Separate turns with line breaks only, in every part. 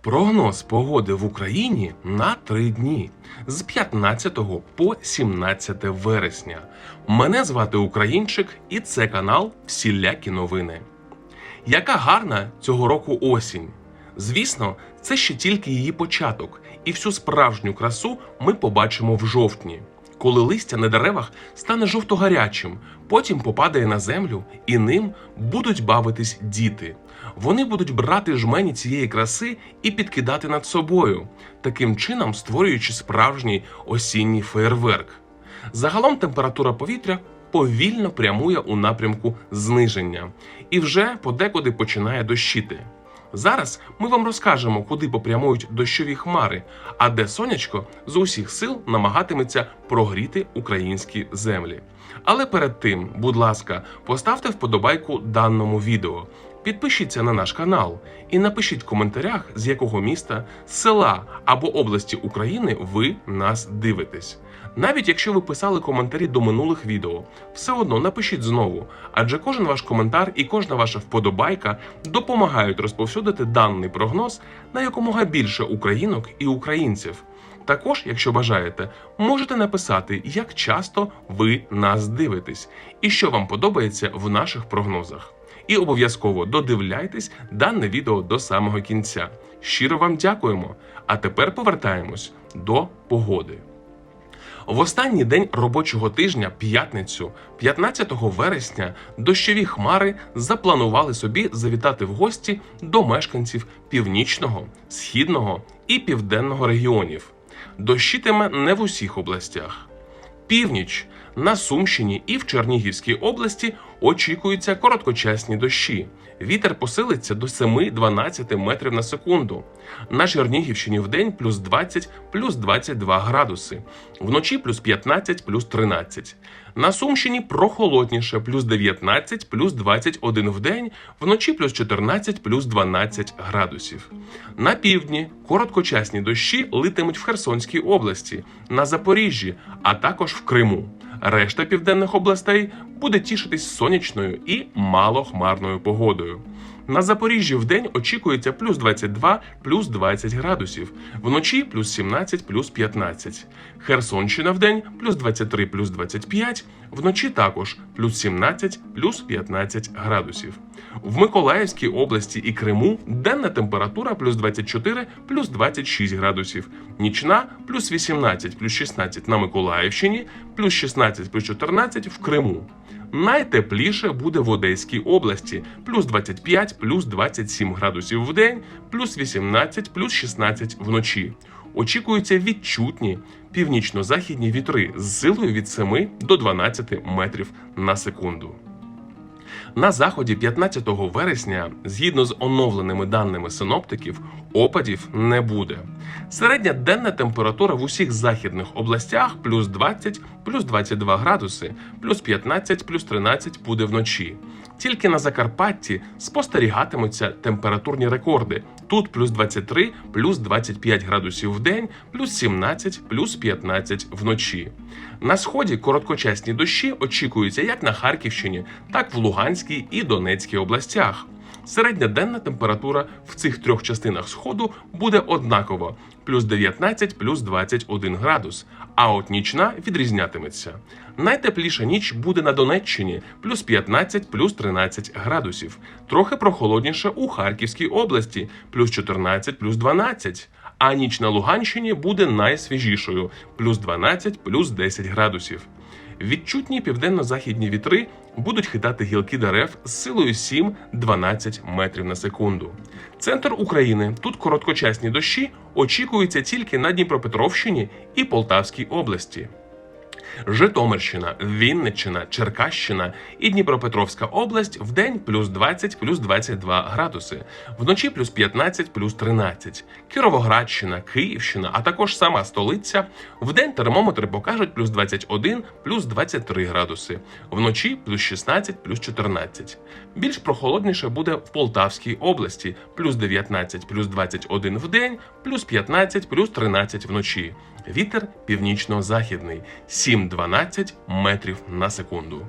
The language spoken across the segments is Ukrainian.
Прогноз погоди в Україні на три дні з 15 по 17 вересня. Мене звати Українчик, і це канал Всілякі новини. Яка гарна цього року осінь! Звісно, це ще тільки її початок, і всю справжню красу ми побачимо в жовтні, коли листя на деревах стане жовто-гарячим, потім попадає на землю, і ним будуть бавитись діти. Вони будуть брати жмені цієї краси і підкидати над собою, таким чином створюючи справжній осінній феєрверк. Загалом температура повітря повільно прямує у напрямку зниження і вже подекуди починає дощити. Зараз ми вам розкажемо, куди попрямують дощові хмари, а де сонячко з усіх сил намагатиметься прогріти українські землі. Але перед тим, будь ласка, поставте вподобайку даному відео. Підпишіться на наш канал і напишіть в коментарях, з якого міста, села або області України ви нас дивитесь. Навіть якщо ви писали коментарі до минулих відео, все одно напишіть знову, адже кожен ваш коментар і кожна ваша вподобайка допомагають розповсюдити даний прогноз на якомога більше українок і українців. Також, якщо бажаєте, можете написати, як часто ви нас дивитесь і що вам подобається в наших прогнозах. І обов'язково додивляйтесь дане відео до самого кінця. Щиро вам дякуємо. А тепер повертаємось до погоди. В останній день робочого тижня, п'ятницю, 15 вересня, дощові хмари запланували собі завітати в гості до мешканців північного, східного і південного регіонів. Дощитиме не в усіх областях. Північ на Сумщині і в Чернігівській області очікуються короткочасні дощі. Вітер посилиться до 7-12 метрів на секунду. На Чернігівщині в день плюс 20, плюс 22 градуси. Вночі плюс 15, плюс 13. На Сумщині прохолодніше плюс 19, плюс 21 в день, вночі плюс 14, плюс 12 градусів. На півдні короткочасні дощі литимуть в Херсонській області, на Запоріжжі, а також в Криму. Решта південних областей буде тішитись сонячною і малохмарною погодою. На Запоріжжі в день очікується плюс 22, плюс 20 градусів, вночі плюс 17, плюс 15. Херсонщина в день плюс 23, плюс 25, вночі також плюс 17, плюс 15 градусів. В Миколаївській області і Криму денна температура плюс 24, плюс 26 градусів, нічна плюс 18, плюс 16 на Миколаївщині, плюс 16, плюс 14 в Криму. Найтепліше буде в Одеській області плюс 25, плюс 27 градусів в день, плюс 18, плюс 16 вночі. Очікуються відчутні північно-західні вітри з силою від 7 до 12 метрів на секунду. На заході 15 вересня, згідно з оновленими даними синоптиків, опадів не буде. Середня денна температура в усіх західних областях плюс 20, плюс 22 градуси, плюс 15, плюс 13 буде вночі. Тільки на Закарпатті спостерігатимуться температурні рекорди. Тут плюс 23, плюс 25 градусів в день, плюс 17, плюс 15 вночі. На сході короткочасні дощі очікуються як на Харківщині, так в Луганській і Донецькій областях. Середня денна температура в цих трьох частинах сходу буде однакова плюс 19, плюс 21 градус, а от нічна відрізнятиметься. Найтепліша ніч буде на Донеччині плюс 15, плюс 13 градусів. Трохи прохолодніше у Харківській області плюс 14, плюс 12. А ніч на Луганщині буде найсвіжішою плюс 12, плюс 10 градусів. Відчутні південно-західні вітри будуть хитати гілки дерев з силою 7-12 метрів на секунду. Центр України тут короткочасні дощі очікуються тільки на Дніпропетровщині і Полтавській області. Житомирщина, Вінниччина, Черкащина і Дніпропетровська область в день плюс 20, плюс 22 градуси, вночі плюс 15, плюс 13. Кіровоградщина, Київщина, а також сама столиця. В день термометри покажуть плюс 21, плюс 23 градуси, вночі плюс 16, плюс 14. Більш прохолодніше буде в Полтавській області, плюс 19, плюс 21 в день, плюс 15, плюс 13 вночі. Вітер північно-західний 7-12 метрів на секунду.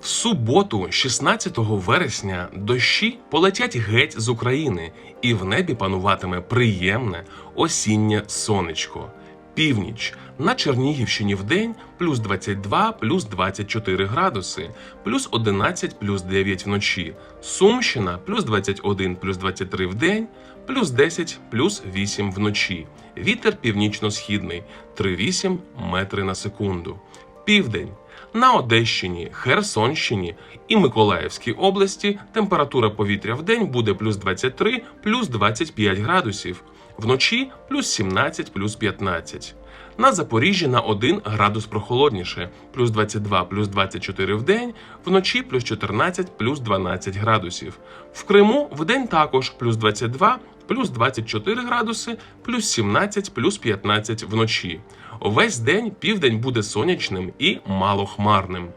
В суботу, 16 вересня, дощі полетять геть з України, і в небі пануватиме приємне осіннє сонечко. Північ на Чернігівщині в день плюс 22, плюс 24 градуси, плюс 11, плюс 9 вночі. Сумщина плюс 21, плюс 23 в день, плюс 10, плюс 8 вночі. Вітер північно-східний 3,8 метри на секунду. Південь. На Одещині, Херсонщині і Миколаївській області температура повітря в день буде плюс 23, плюс 25 градусів, вночі плюс 17, плюс 15. На Запоріжжі на 1 градус прохолодніше, плюс 22, плюс 24 в день, вночі плюс 14, плюс 12 градусів. В Криму в день також плюс 22, плюс 24 градуси, плюс 17, плюс 15 вночі. Весь день південь буде сонячним і малохмарним.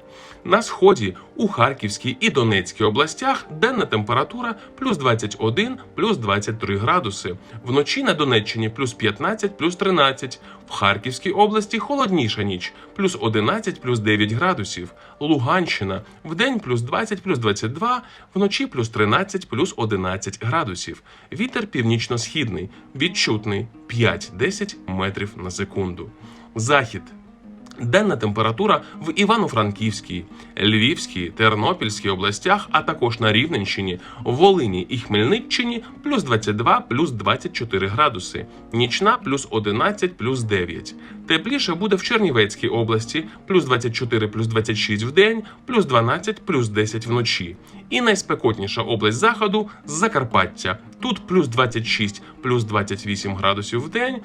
На сході у Харківській і Донецькій областях денна температура плюс 21, плюс 23 градуси. Вночі на Донеччині плюс 15, плюс 13. В Харківській області холодніша ніч, плюс 11, плюс 9 градусів. Луганщина вдень плюс 20, плюс 22, вночі плюс 13, плюс 11 градусів. Вітер північно-східний, відчутний 5-10 метрів на секунду. Захід Денна температура в Івано-Франківській, Львівській, Тернопільській областях, а також на Рівненщині, Волині і Хмельниччині плюс 22, плюс 24 градуси, нічна плюс 11, плюс 9. Тепліше буде в Чернівецькій області плюс 24, плюс 26 в день, плюс 12, плюс 10 вночі. І найспекотніша область заходу Закарпаття. Тут плюс 26, плюс 28 градусів в день,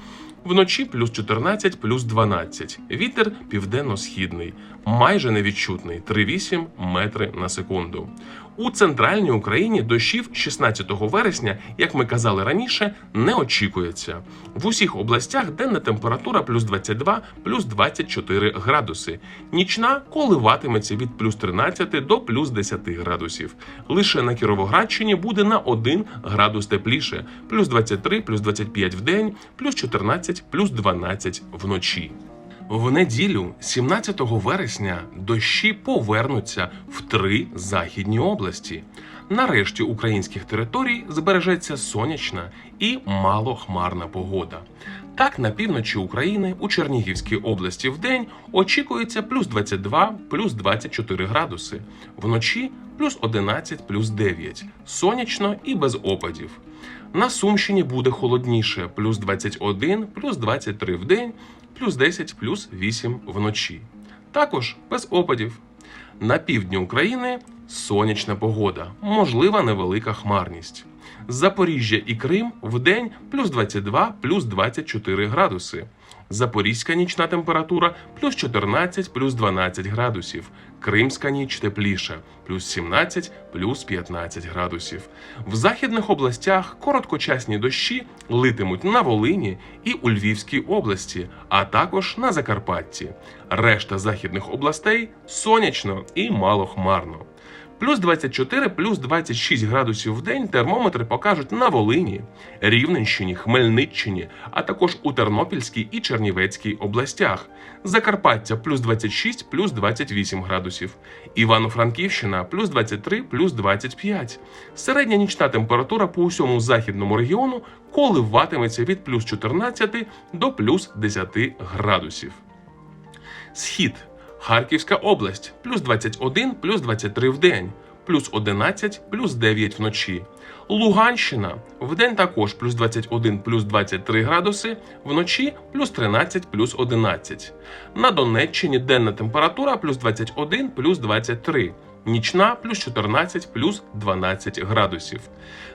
вночі плюс 14, плюс 12. Вітер південно-східний, майже невідчутний 3,8 метри на секунду. У центральній Україні дощів 16 вересня, як ми казали раніше, не очікується. В усіх областях денна температура плюс 22, плюс 24 градуси. Нічна коливатиметься від плюс 13 до плюс 10 градусів. Лише на Кіровоградщині буде на 1 градус тепліше, плюс 23, плюс 25 в день, плюс 14, плюс 12 вночі. В неділю, 17 вересня, дощі повернуться в три західні області. Нарешті українських територій збережеться сонячна і малохмарна погода. Так, на півночі України у Чернігівській області в день очікується плюс 22, плюс 24 градуси, вночі плюс 11, плюс 9, сонячно і без опадів. На Сумщині буде холодніше, плюс 21, плюс 23 в день, плюс 10, плюс 8 вночі. Також без опадів. На півдні України сонячна погода, можлива невелика хмарність. Запоріжжя і Крим в день плюс 22, плюс 24 градуси. Запорізька нічна температура плюс 14, плюс 12 градусів. Кримська ніч тепліша, плюс 17, плюс 15 градусів. В західних областях короткочасні дощі литимуть на Волині і у Львівській області, а також на Закарпатті. Решта західних областей сонячно і малохмарно. Плюс 24, плюс 26 градусів в день термометри покажуть на Волині, Рівненщині, Хмельниччині, а також у Тернопільській і Чернівецькій областях. Закарпаття плюс 26, плюс 28 градусів. Івано-Франківщина плюс 23, плюс 25. Середня нічна температура по усьому західному регіону коливатиметься від плюс 14 до плюс 10 градусів. Схід. Харківська область плюс 21, плюс 23 в день, плюс 11, плюс 9 вночі. Луганщина вдень також плюс 21, плюс 23 градуси, вночі плюс 13, плюс 11. На Донеччині денна температура плюс 21, плюс 23. Нічна плюс 14 плюс 12 градусів.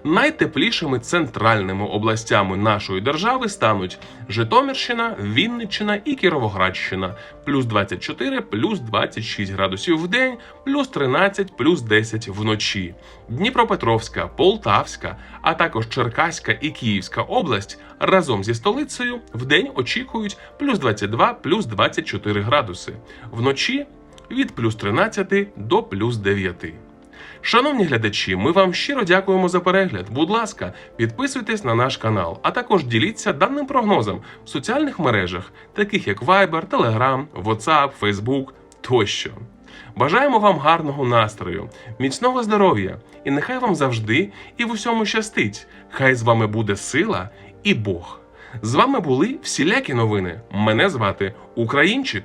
Найтеплішими центральними областями нашої держави стануть Житомирщина, Вінниччина і Кіровоградщина плюс 24 плюс 26 градусів в день, плюс 13 плюс 10 вночі. Дніпропетровська, Полтавська, а також Черкаська і Київська область разом зі столицею в день очікують плюс 22 плюс 24 градуси. Вночі від плюс 13 до плюс 9. Шановні глядачі, ми вам щиро дякуємо за перегляд. Будь ласка, підписуйтесь на наш канал, а також діліться даним прогнозом в соціальних мережах, таких як Viber, Telegram, WhatsApp, Facebook тощо. Бажаємо вам гарного настрою, міцного здоров'я, і нехай вам завжди і в усьому щастить. Хай з вами буде сила і Бог. З вами були всілякі новини. Мене звати Українчик